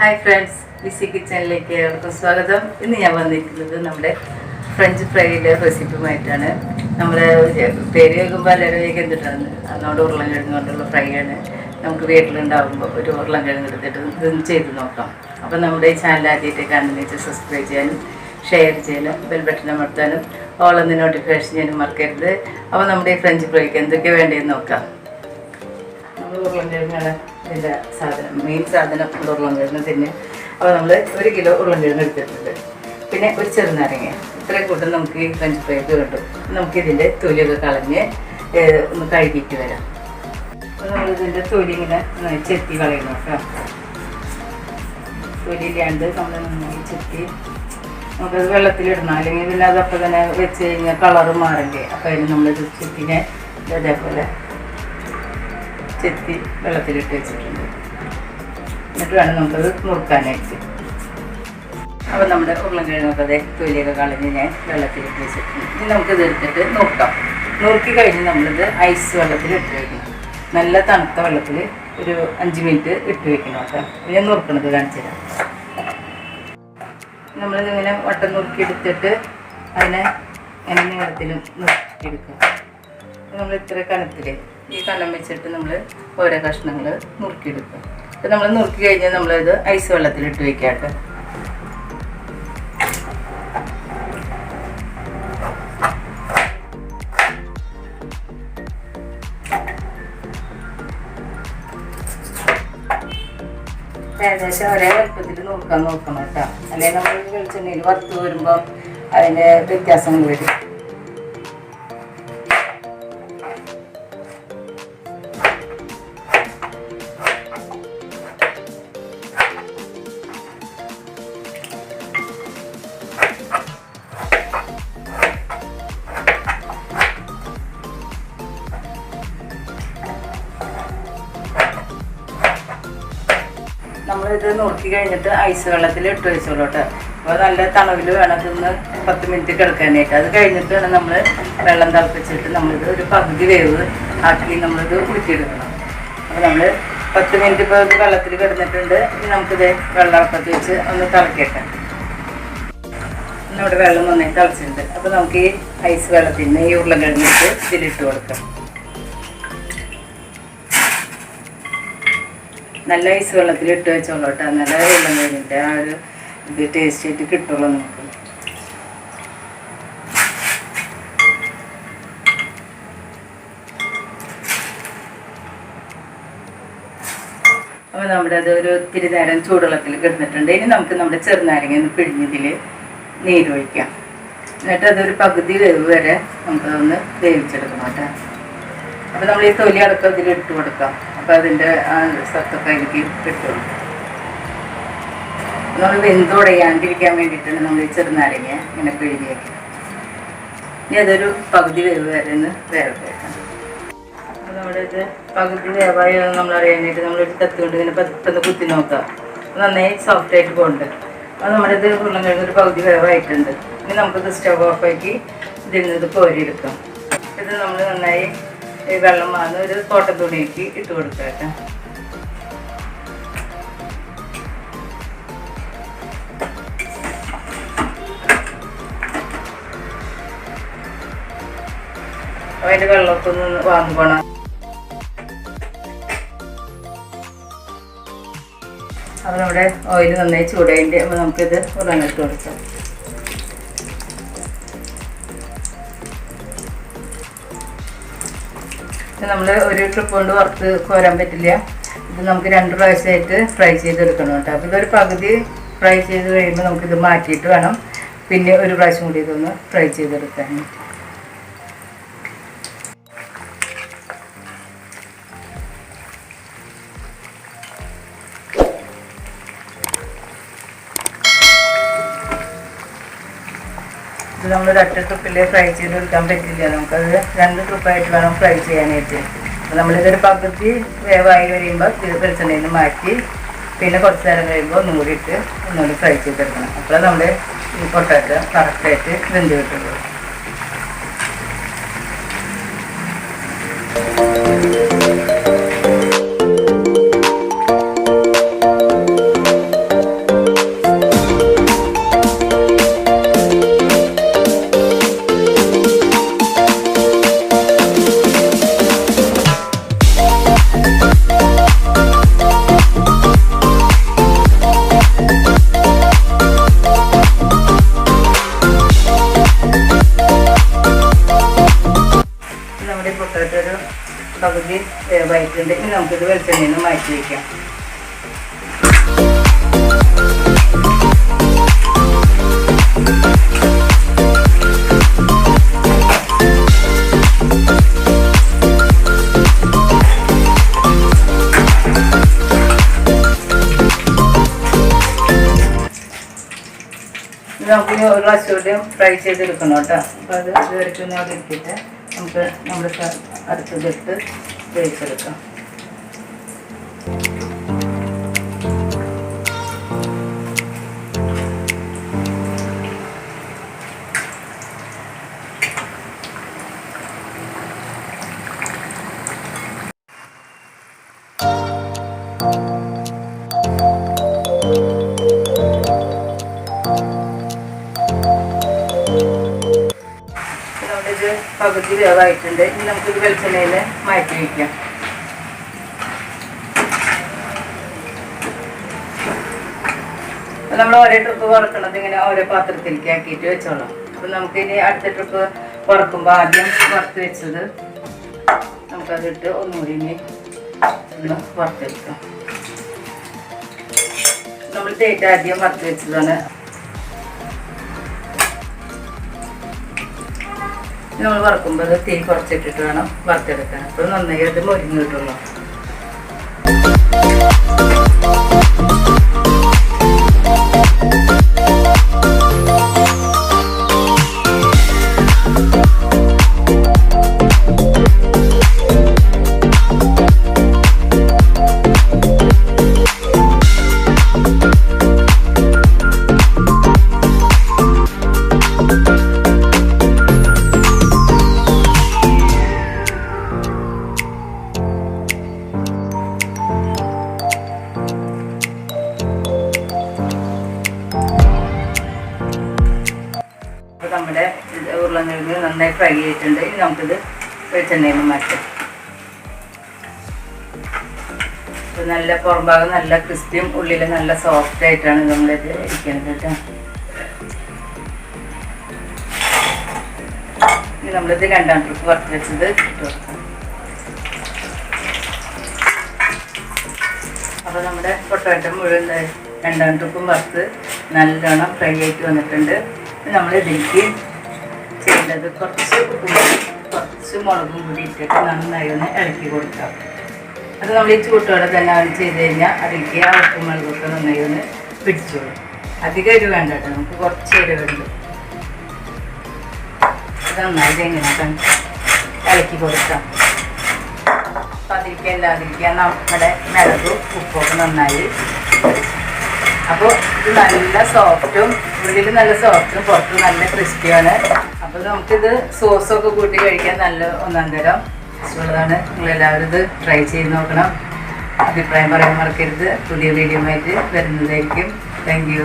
Hi friends BC കിച്ചണിലേക്ക് ഏവർക്കും സ്വാഗതം. ഇന്ന് ഞാൻ വന്നിരിക്കുന്നത് നമ്മുടെ ഫ്രഞ്ച് ഫ്രൈയുടെ റെസിപ്പിയുമായിട്ടാണ് നമ്മുടെ പേര് കേൾക്കുമ്പോൾ എല്ലാവരും വേഗം എന്തിട്ടാണ്? അതിനോട് ഉരുളൻകിഴങ്ങ് കൊണ്ടുള്ള ഫ്രൈ ആണ് നമുക്ക് വീട്ടിലുണ്ടാകുമ്പോൾ ഒരു ഉരുളൻകിഴങ്ങ് എടുത്തിട്ട് ഇത് ചെയ്ത് നോക്കാം. അപ്പോൾ നമ്മുടെ ഈ ചാനൽ ആദ്യമായിട്ട് കാണുന്ന സബ്സ്ക്രൈബ് ചെയ്യാനും ഷെയർ ചെയ്യാനും ബെൽ ബട്ടൺ അമർത്താനും ഓളെന്ന് നോട്ടിഫിക്കേഷൻ ചെയ്യാനും മറക്കരുത്. അപ്പോൾ നമ്മുടെ ഈ ഫ്രഞ്ച് ഫ്രൈക്ക് എന്തൊക്കെ വേണ്ടതെന്ന് നോക്കാം. നമ്മൾ ഉരുളൻകിഴങ്ങാണ്. ഇതിന്റെ സാധനം മെയിൻ സാധനം ഉരുളൻകിഴങ്ങ് തന്നെ. അപ്പോൾ നമ്മൾ ഒരു കിലോ ഉരുളൻകിഴങ്ങ് എടുത്തിട്ടുണ്ട്. പിന്നെ ഒരു ചെറുനാരങ്ങ. ഇത്രയും കൂട്ടം നമുക്ക് ഈ ഫ്രഞ്ച് ഫ്രൈക്ക് കിട്ടും നമുക്കിതിന്റെ തൊലിയൊക്കെ കളഞ്ഞ് ഒന്ന് കഴുകിയിട്ട് വരാം. അപ്പോൾ നമ്മളിതിന്റെ തൊലി ഇങ്ങനെ ചെത്തി കളയണം കേട്ടോ. തൊലിയില്ലാണ്ട് നമ്മൾ നന്നായി ചെത്തി. നമുക്കത് വെള്ളത്തിലിടണം. അല്ലെങ്കിൽ പിന്നെ അത് അപ്പം തന്നെ വെച്ച് കഴിഞ്ഞാൽ കളറ് മാറില്ലേ അപ്പോൾ അതിന് നമ്മളിത് ചെത്തിനെ ഇതേപോലെ ചെത്തി വെള്ളത്തിലിട്ട് വെച്ചിട്ടുണ്ട്. എന്നിട്ട് വേണം നമുക്കത് മുറുക്കാനായിട്ട്. അപ്പോൾ നമ്മുടെ ഉരുളക്കിഴങ്ങൊക്കെ അതേ തൊലിയൊക്കെ കളഞ്ഞ് ഞാൻ വെള്ളത്തിലിട്ട് വെച്ചിട്ടുണ്ട്. ഇനി നമുക്കിത് എടുത്തിട്ട് നുറുക്കാം. നുറുക്കി കഴിഞ്ഞ് നമ്മളിത് ഐസ് വെള്ളത്തിൽ ഇട്ട് വയ്ക്കണം നല്ല തണുത്ത വെള്ളത്തിൽ ഒരു അഞ്ച് മിനിറ്റ് ഇട്ട് വെക്കണം കേട്ടോ. ഞാൻ നുറുക്കണത് കാണിച്ചു തരാം. നമ്മളിതിങ്ങനെ വട്ടം നുറുക്കി എടുത്തിട്ട് അതിനെ ഇങ്ങനെ നീളത്തിലും നുറുക്കിയെടുക്കുക നമ്മൾ ഇത്ര കനത്തിൽ ഈ കല്ലം വെച്ചിട്ട് നമ്മൾ ഓരോ കഷ്ണങ്ങൾ നുറുക്കിയെടുക്കുക അപ്പം നമ്മൾ നുറുക്കി കഴിഞ്ഞാൽ നമ്മളിത് ഐസ് വെള്ളത്തിലിട്ട് വെക്കാട്ടോ ഏകദേശം ഒരേ വലുപ്പത്തിൽ നോക്കാൻ നോക്കണം കേട്ടോ അല്ലെങ്കിൽ നമ്മൾ വെളിച്ചെണ്ണയിൽ വറുത്ത് വരുമ്പോൾ അതിന്റെ വ്യത്യാസങ്ങൾ വരും. നോക്കി കഴിഞ്ഞിട്ട് ഐസ് വെള്ളത്തിൽ ഇട്ട് വെച്ചോളൂ അപ്പോൾ നല്ല തണവിൽ വേണം ഇതൊന്ന് പത്ത് മിനിറ്റ് കിടക്കാനായിട്ട്. അത് കഴിഞ്ഞിട്ട് വേണം നമ്മൾ വെള്ളം തിളപ്പിച്ചിട്ട് നമ്മളിത് ഒരു പകുതി വേവ് ആക്കി നമ്മളിത് കുളിക്കിയെടുക്കണം അപ്പോൾ നമ്മൾ പത്ത് മിനിറ്റ് ഇപ്പോൾ ഇത് വെള്ളത്തിൽ കിടന്നിട്ടുണ്ട്. ഇനി നമുക്കിത് വെള്ളം ഇളക്കത്ത് വെച്ച് ഒന്ന് തിളക്കട്ടെ. നമ്മുടെ വെള്ളം നന്നായി തിളച്ചിട്ടുണ്ട്. അപ്പോൾ നമുക്ക് ഈ ഐസ് വെള്ളത്തിൽ നിന്ന് ഈ ഉരുളക്കിഴങ്ങിട്ട് ഇതിലിട്ട് കൊടുക്കാം. നല്ല ഐസ് വെള്ളത്തിൽ ഇട്ട് വെച്ചോളൂ കേട്ടോ നല്ല വെള്ളം കഴിഞ്ഞിട്ട് ആ ഒരു ഇത് ടേസ്റ്റ് ആയിട്ട് കിട്ടുള്ളൂ നമുക്ക്. അപ്പോൾ നമ്മുടെ അത് ഒരു ഒത്തിരി നേരം ചൂടുവെള്ളത്തിൽ കിടന്നിട്ടുണ്ട്. ഇനി നമുക്ക് നമ്മുടെ ചെറുനാരങ്ങ ഒന്ന് പിഴിഞ്ഞതിൽ നീരൊഴിക്കാം എന്നിട്ട് അതൊരു പകുതി വേവ് വരെ നമുക്കതൊന്ന് വേവിച്ചെടുക്കണം കേട്ടോ അപ്പോൾ നമ്മൾ ഈ തൊലി അടക്കം ഇതിൽ ഇട്ട് കൊടുക്കാം. അപ്പോൾ അതിന്റെ ആ സത്തൊക്കെ എനിക്ക് കിട്ടും. നമ്മൾ വെന്തുടയാണ്ടിരിക്കാൻ വേണ്ടിയിട്ടാണ് നമ്മൾ ചെറുനാരങ്ങ ഇങ്ങനെ പിഴിഞ്ഞ് ഇനി അതൊരു പകുതി വേവ് വരെ ഒന്ന് അപ്പോൾ നമ്മുടെ ഇത് പകുതി വേവായി നമ്മൾ അറിയാനായിട്ട് നമ്മളൊരു കത്തി കൊണ്ട് ഇങ്ങനെ പെട്ടെന്ന് കുത്തി നോക്കാം. നന്നായി സോഫ്റ്റ് ആയിട്ട് പോകുന്നുണ്ട് അപ്പോൾ നമ്മുടെ ഇത് ഉരുളം കഴിഞ്ഞൊരു പകുതി വേവായിട്ടുണ്ട്. ഇനി നമുക്കിത് സ്റ്റവ് ഓഫാക്കി ഇതിൽ നിന്ന് ഇത് കോരിയെടുക്കാം. ഇത് നമ്മൾ നന്നായി ഈ വെള്ളം വന്ന് ഒരു തോട്ടത്തുണിക്ക് തുണിക്ക് ഇട്ട് കൊടുക്കാം അപ്പോൾ അതിന്റെ വെള്ളമൊക്കെ ഒന്ന് വാങ്ങിക്കണം. അപ്പൊ നമ്മുടെ ഓയിൽ നന്നായി ചൂടായിട്ട് നമുക്കിത് ഉറങ്ങിട്ട് കൊടുക്കാം. നമ്മൾ ഒരു ട്രിപ്പ് കൊണ്ട് പുറത്ത് കോരാൻ പറ്റില്ല. ഇത് നമുക്ക് രണ്ട് പ്രാവശ്യമായിട്ട് ഫ്രൈ ചെയ്തെടുക്കണം കേട്ടോ. അപ്പോൾ ഇതൊരു പകുതി ഫ്രൈ ചെയ്ത് കഴിയുമ്പോൾ നമുക്കിത് മാറ്റിയിട്ട് വേണം. പിന്നെ ഒരു പ്രാവശ്യം കൂടി ഇതൊന്ന് ഫ്രൈ ചെയ്തെടുക്കാൻ. നമ്മൾ ഒരൊറ്റ ട്രിപ്പിൽ ഫ്രൈ ചെയ്തെടുക്കാൻ പറ്റില്ല. നമുക്കത് രണ്ട് ട്രിപ്പായിട്ട് വേണം ഫ്രൈ ചെയ്യാനായിട്ട്. അപ്പോൾ നമ്മളിതൊരു പകുതി വേവായി കഴിയുമ്പോൾ ഇത് വെളിച്ചെണ്ണയിൽ നിന്ന് മാറ്റി പിന്നെ കുറച്ച് നേരം കഴിയുമ്പോൾ ഒന്നും ഒന്നുകൂടി ഫ്രൈ ചെയ്തെടുക്കണം. അപ്പോൾ നമ്മൾ ഈ പൊട്ടാറ്റ കറക്റ്റായിട്ട് വെന്ത് കിട്ടുള്ളൂ. വേവായിട്ടുണ്ട് ഇനി നമുക്കിത് വെളിച്ചെണ്ണയിൽ നിന്ന് മാറ്റി വയ്ക്കാം നമുക്ക് ഒരു ഗ്ലാസ് ഫ്രൈ ചെയ്തെടുക്കണം കേട്ടോ. അപ്പോൾ അത് ഇതുവരെയ്ക്കും ഒന്ന് അവിടെ നമുക്ക് നമ്മുടെ സ- very. പകുതി വേവായിട്ടുണ്ട്. ഇനി നമുക്കിത് വെളിച്ചെണ്ണയിൽ മാറ്റി വയ്ക്കാം നമ്മൾ ഓരോ ട്രിപ്പ് വറക്കണത് ഇങ്ങനെ ഓരോ പാത്രത്തിലേക്ക് ആക്കിയിട്ട് വെച്ചോളാം. അപ്പം നമുക്ക് ഇനി അടുത്ത ട്രിപ്പ് വറക്കുമ്പോൾ ആദ്യം വറുത്ത് വെച്ചത് നമുക്കതിട്ട് ഒന്നുകൂടി ഇനി ഒന്ന് വറുത്തെടുക്കാം. നമ്മൾ തേറ്റ ആദ്യം വറുത്ത് വെച്ചതാണ്. നമ്മൾ വറക്കുമ്പോൾ തീ കുറച്ചിട്ടിട്ട് വേണം വറുത്തെടുക്കാൻ. അപ്പോൾ നന്നായി അത് മൊരിഞ്ഞ് ഇത് ഉരുളക്കിഴങ്ങ് നന്നായി ഫ്രൈ ചെയ്തിട്ടുണ്ട്. ഇനി നമുക്കിത് വെളിച്ചെണ്ണയിൽ മാറ്റാം. ഇപ്പം നല്ല പുറംഭാഗം നല്ല ക്രിസ്പിയും ഉള്ളിൽ നല്ല സോഫ്റ്റ് ആയിട്ടാണ് നമ്മളിത് ഇരിക്കുന്നത് കേട്ടോ. ഇനി നമ്മളിത് രണ്ടാം ട്രിപ്പ് വറുത്ത് വെച്ചത് ഇട്ട് കൊടുക്കാം. നമ്മുടെ പൊട്ടോട്ടം മുഴുവൻ രണ്ടാം ട്രിപ്പും വറുത്ത് നല്ലോണം ഫ്രൈ ആയിട്ട് വന്നിട്ടുണ്ട്. നമ്മൾ ഇതിലേക്ക് ചെയ്യേണ്ടത് കുറച്ച് കുറച്ച് മുളകും കൂടി ഇട്ടിട്ട് നന്നായി ഒന്ന് ഇളക്കി കൊടുക്കാം അത് നമ്മൾ ഈ ചൂട്ടോടെ തന്നെ അവർ ചെയ്ത് കഴിഞ്ഞാൽ അതിലേക്ക് ആ ഉപ്പും മുളകൊക്കെ നന്നായി ഒന്ന് പിടിച്ചോളും. അധികം എരിവ് വേണ്ട കേട്ടോ നമുക്ക് കുറച്ച് എരിവുണ്ട് നന്നായിട്ട് എങ്ങനെ ഇളക്കി കൊടുക്കാം. അപ്പം അതിലേക്ക് എല്ലാം അതിലേക്ക് നമ്മുടെ മിളകും ഉപ്പൊക്കെ നന്നായി അപ്പോൾ ഇത് നല്ല സോഫ്റ്റും ഉള്ളിൽ നല്ല സോഫ്റ്റും പുറത്ത് നല്ല ക്രിസ്പിയാണ് അപ്പോൾ നമുക്കിത് സോസൊക്കെ കൂട്ടി കഴിക്കാൻ നല്ല ഒന്നാം തരം ഇഷ്ടമുള്ളതാണ്. നിങ്ങളെല്ലാവരും ഇത് ട്രൈ ചെയ്ത് നോക്കണം. അഭിപ്രായം പറയാൻ മറക്കരുത്. പുതിയ വീഡിയോ ആയിട്ട് വരുന്നതായിരിക്കും. Thank you